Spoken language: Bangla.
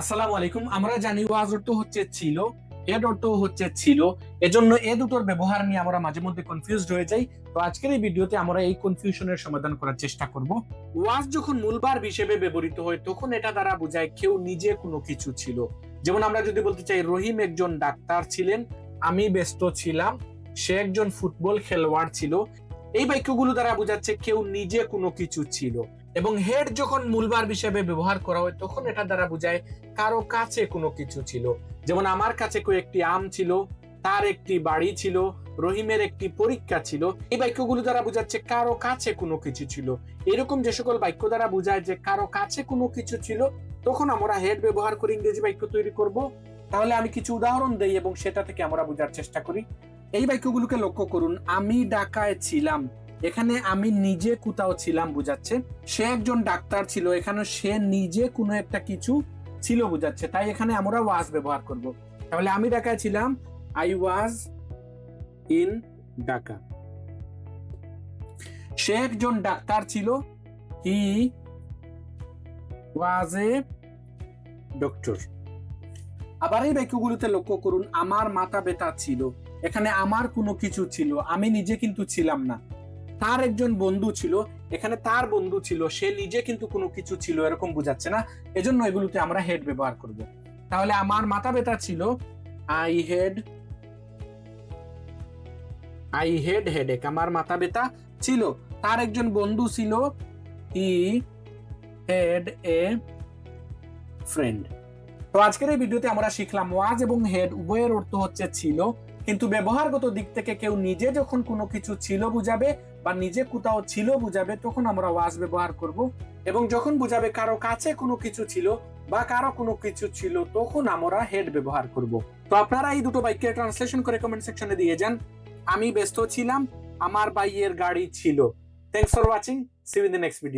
আসসালামু আলাইকুম। আমরা জানি ওয়াজ অর্থ হচ্ছে ছিল, এড অর্থ হচ্ছে ছিল। এজন্য এ দুটোর ব্যবহার নিয়ে আমরা মাঝে মধ্যে কনফিউজড হয়ে যাই। তো আজকের এই ভিডিওতে আমরা এই কনফিউশনের সমাধান করার চেষ্টা করব। ওয়াজ যখন মূলবার হিসেবে ব্যবহৃত হয়, তখন এটা দ্বারা বোঝায় কেউ নিজে কোনো কিছু ছিল। যেমন আমরা যদি বলতে চাই, রহিম একজন ডাক্তার ছিলেন, আমি ব্যস্ত ছিলাম, সে একজন ফুটবল খেলোয়াড় ছিল। এই বাক্যগুলো দ্বারা বোঝাচ্ছে কেউ নিজে কোনো কিছু ছিল। এবং হেড যখন মূলবার হিসেবে ব্যবহার করা হয়, তখন এটা দ্বারা বোঝায় কারও কাছে কোনো কিছু ছিল। যেমন আমার কাছে কয়েকটি আম ছিল, তার একটি বাড়ি ছিল, রহিমের একটি পরীক্ষা ছিল, এই বাক্যগুলো দ্বারা বোঝাচ্ছে কারও কাছে কোনো কিছু ছিল। এরকম যে সকল বাক্য দ্বারা বোঝায় যে কারও কাছে কোনো কিছু ছিল, তখন আমরা হেড ব্যবহার করে ইংরেজি বাক্য তৈরি করব। তাহলে আমি কিছু উদাহরণ দেই এবং সেটা থেকে আমরা বোঝার চেষ্টা করি। এই বাক্যগুলোকে লক্ষ্য করুন, আমি ঢাকায় ছিলাম। এখানে আমি নিজে কোথাও ছিলাম বুঝাচ্ছে। সে একজন ডাক্তার ছিল, এখানে সে নিজে কোনো একটা কিছু ছিল বুঝাচ্ছে। তাই এখানে আমরা ওয়াজ ব্যবহার করব। তাহলে আমি ঢাকায় ছিলাম আই ওয়াজ ইন ঢাকা সে একজন ডাক্তার ছিল হি ওয়াজ এ ডক্টর আবার এই বাক্যগুলোতে লক্ষ্য করুন, আমার মাথা ব্যথা ছিল, এখানে আমার কোনো কিছু ছিল, আমি নিজে কিন্তু ছিলাম না। তার একজন বন্ধু ছিল, এখানে তার বন্ধু ছিল, সে নিজে কিন্তু কোনো কিছু ছিল, এরকম বোঝাচ্ছে না। এজন্য এগুলোতে আমরা হেড ব্যবহার করব। তাহলে আমার মাথা ব্যথা ছিল I head I head headache আমার মাথা ব্যথা ছিল। তার একজন বন্ধু ছিল হি হেড এ ফ্রেন্ড তো আজকের এই ভিডিওতে আমরা শিখলাম ওয়াজ এবং হেড উভয়ের অর্থ হচ্ছে ছিল। কিন্তু ব্যবহারগত দিক থেকে কেউ নিজে যখন কোনো কিছু ছিল বুঝাবে বা নিজে কোথাও ছিল বুঝাবে, তখন আমরা ওয়াজ ব্যবহার করব। এবং যখন বুঝাবে কারও কাছে কোনো কিছু ছিল বা কারও কোনো কিছু ছিল, তখন আমরা হেড ব্যবহার করব। তো আপনারা এই দুটো বাক্যের ট্রান্সলেশন করে কমেন্ট সেকশনে দিয়ে যান। আমি ব্যস্ত ছিলাম, আমার বাইয়ের গাড়ি ছিল। Thanks for watching see the next video